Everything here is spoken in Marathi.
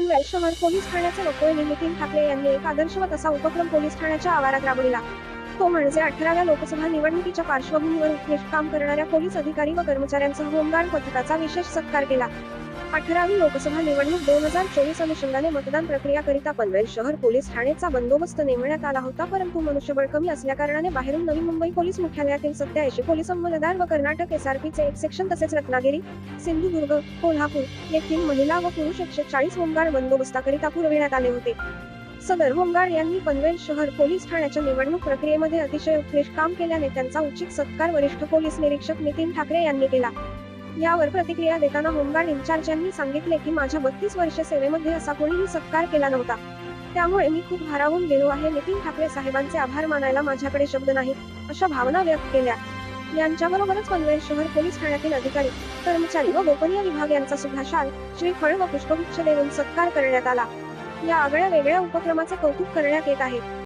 पनवेल शहर पोलीस ठाण्याचे वकोळी नितीन ठाकरे यांनी एक आदर्शवत असा उपक्रम पोलीस ठाण्याच्या आवारात राबविला. तो म्हणजे अठराव्या लोकसभा निवडणुकीच्या पार्श्वभूमीवर उत्कृष्ट काम करणाऱ्या पोलीस अधिकारी व कर्मचाऱ्यांसह होमगार्ड पथकाचा विशेष सत्कार केला. अठरावी लोकसभा निवडणूक दोन हजार चोवीस अनुषंगाने मतदान प्रक्रिया करिता पनवेल शहर पोलीस ठाणेचा बंदोबस्त नेमण्यात आला होता परंतु मनुष्यबळ कमी असल्याकारणाने बाहेरून नवी मुंबई पोलीस मुख्यालयातील सत्याऐंशी पोलीस अंमलदार व कर्नाटक एसआरपीचे एक सेक्शन तसेच रत्नागिरी सिंधुदुर्ग कोल्हापूर येथील महिला व पुरुष एकशे चाळीस होमगार्ड बंदोबस्ताकरिता पुरविण्यात आले होते. सदर होमगार्ड यांनी पनवेल शहर पोलीस ठाण्याच्या निवडणूक प्रक्रियेमध्ये अतिशय उत्कृष्ट काम केल्याने त्यांचा उचित सत्कार वरिष्ठ पोलीस निरीक्षक नितीन ठाकरे यांनी केला. यावर प्रतिक्रिया देताना होमगार्ड इंचार्ज यांनी सांगितले की माझ्या बत्तीस वर्ष सेवेमध्ये असा कोणीही सत्कार केला नव्हता. त्यामुळे मी खूप भारावून गेलो आहे. नितीन ठाकरे साहेबांचे आभार मानायला माझ्याकडे शब्द नाहीत अशा भावना व्यक्त केल्या. यांच्याबरोबरच पनवेल शहर पोलीस ठाण्यातील अधिकारी कर्मचारी व गोपनीय विभाग यांचा सुद्धा शाल श्रीफळ व पुष्पगुच्छ देऊन सत्कार करण्यात आला. या आगळ्या वेगळ्या उपक्रमाचे कौतुक करण्यात येत आहे.